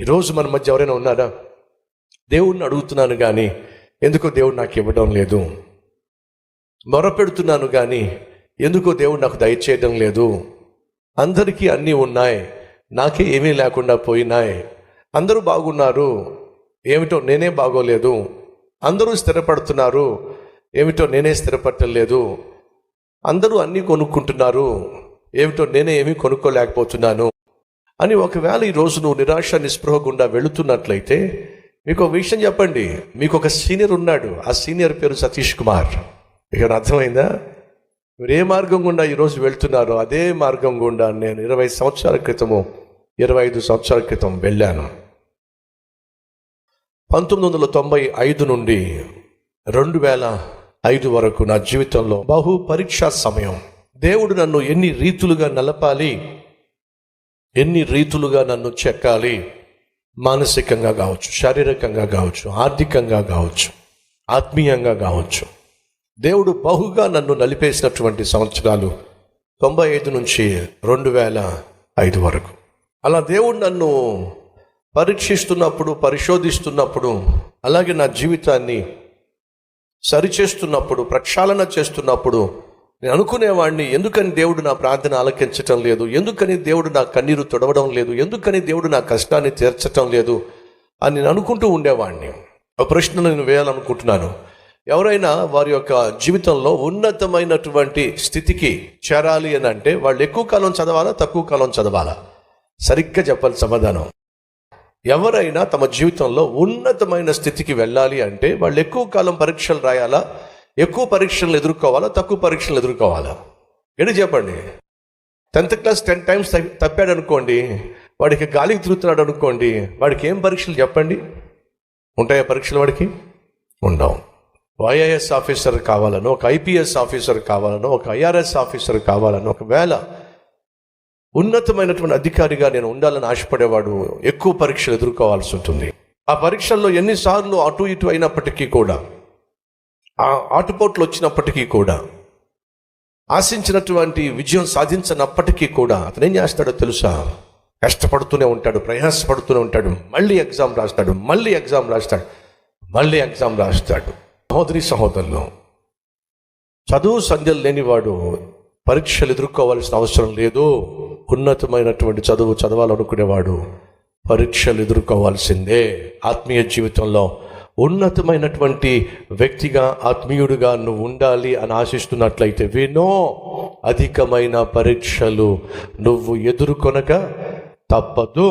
ఈరోజు మన మధ్య ఎవరైనా ఉన్నారా? దేవుణ్ణి అడుగుతున్నాను కానీ ఎందుకో దేవుడు నాకు ఇవ్వడం లేదు. మొరపెడుతున్నాను కానీ ఎందుకో దేవుడు నాకు దయచేయడం లేదు. అందరికీ అన్నీ ఉన్నాయి. నాకే ఏమీ లేకుండా పోయినాయి. అందరూ బాగున్నారు. ఏమిటో నేనే బాగోలేదు. అందరూ స్థిరపడుతున్నారు. ఏమిటో నేనే స్థిరపడలేదు అందరూ అన్నీ కొనుక్కుంటున్నారు. ఏమిటో నేనే ఏమీ కొనుక్కోలేకపోతున్నాను. అని ఒకవేళ ఈ రోజు నువ్వు నిరాశ నిస్పృహ గుండా వెళుతున్నట్లయితే మీకు ఒక విషయం చెప్పండి. మీకు ఒక సీనియర్ ఉన్నాడు. ఆ సీనియర్ పేరు సతీష్ కుమార్. మీకు అర్థమైందా? మీరు ఏ మార్గం గుండా ఈరోజు వెళ్తున్నారో అదే మార్గం గుండా నేను ఇరవై సంవత్సరాల క్రితము ఇరవై ఐదు సంవత్సరాల క్రితం వెళ్ళాను. పంతొమ్మిది వందల తొంభై ఐదు నుండి రెండు వేల ఐదు వరకు నా జీవితంలో బహు పరీక్షా సమయం. దేవుడు నన్ను ఎన్ని రీతులుగా నలపాలి ఎన్ని రీతులుగా నన్ను చెక్కాలి? మానసికంగా కావచ్చు శారీరకంగా కావచ్చు ఆర్థికంగా కావచ్చు ఆత్మీయంగా కావచ్చు. దేవుడు బహుగా నన్ను నలిపేసినటువంటి సంవత్సరాలు తొంభై ఐదు నుంచి రెండు వేల ఐదు వరకు. అలా దేవుడు నన్ను పరీక్షిస్తున్నప్పుడు పరిశోధిస్తున్నప్పుడు అలాగే నా జీవితాన్ని సరిచేస్తున్నప్పుడు ప్రక్షాళన చేస్తున్నప్పుడు నేను అనుకునేవాడిని ఎందుకని దేవుడు నా ప్రార్థన ఆలకించటం లేదు? ఎందుకని దేవుడు నా కన్నీరు తొడవడం లేదు? ఎందుకని దేవుడు నా కష్టాన్ని తీర్చటం లేదు? అని నేను అనుకుంటూ ఉండేవాడిని ఒక ప్రశ్న నేను వేయాలనుకుంటున్నాను. ఎవరైనా వారి యొక్క జీవితంలో ఉన్నతమైనటువంటి స్థితికి చేరాలి అని అంటే వాళ్ళు ఎక్కువ కాలం చదవాలా తక్కువ కాలం చదవాలా? సరిగ్గా చెప్పాలి సమాధానం. ఎవరైనా తమ జీవితంలో ఉన్నతమైన స్థితికి వెళ్ళాలి అంటే వాళ్ళు ఎక్కువ కాలం పరీక్షలు రాయాలా? ఎక్కువ పరీక్షలు ఎదుర్కోవాలా తక్కువ పరీక్షలు ఎదుర్కోవాలా? ఏంటి చెప్పండి? టెన్త్ క్లాస్ టెన్ టైమ్స్ తప్పాడు అనుకోండి వాడికి గాలికి తిరుగుతున్నాడు అనుకోండి వాడికి ఏం పరీక్షలు చెప్పండి? ఉంటాయా పరీక్షలు వాడికి? ఉండవు. ఐఏఎస్ ఆఫీసర్ కావాలను ఒక ఐపీఎస్ ఆఫీసర్ కావాలను ఒక ఐఆర్ఎస్ ఆఫీసర్ కావాలను ఒకవేళ ఉన్నతమైనటువంటి అధికారిగా నేను ఉండాలని ఆశపడేవాడు ఎక్కువ పరీక్షలు ఎదుర్కోవాల్సి ఉంటుంది. ఆ పరీక్షల్లో ఎన్నిసార్లు అటు ఇటు అయినప్పటికీ కూడా ఆ ఆటుపోట్లు వచ్చినప్పటికీ కూడా ఆశించినటువంటి విజయం సాధించినప్పటికీ కూడా అతను ఏం చేస్తాడో తెలుసా? కష్టపడుతూనే ఉంటాడు ప్రయాసపడుతూనే ఉంటాడు మళ్ళీ ఎగ్జామ్ రాస్తాడు మళ్ళీ ఎగ్జామ్ రాస్తాడు మళ్ళీ ఎగ్జామ్ రాస్తాడు. సహోదరి సహోదరులు చదువు సంధ్యలు లేనివాడు పరీక్షలు ఎదుర్కోవాల్సిన అవసరం లేదు. ఉన్నతమైనటువంటి చదువు చదవాలనుకునేవాడు పరీక్షలు ఎదుర్కోవాల్సిందే. ఆత్మీయ జీవితంలో ఉన్నతమైనటువంటి వ్యక్తిగా ఆత్మీయుడిగా నువ్వు ఉండాలి అని ఆశిస్తున్నట్లయితే వినో అధికమైన పరీక్షలు నువ్వు ఎదుర్కొనక తప్పదు.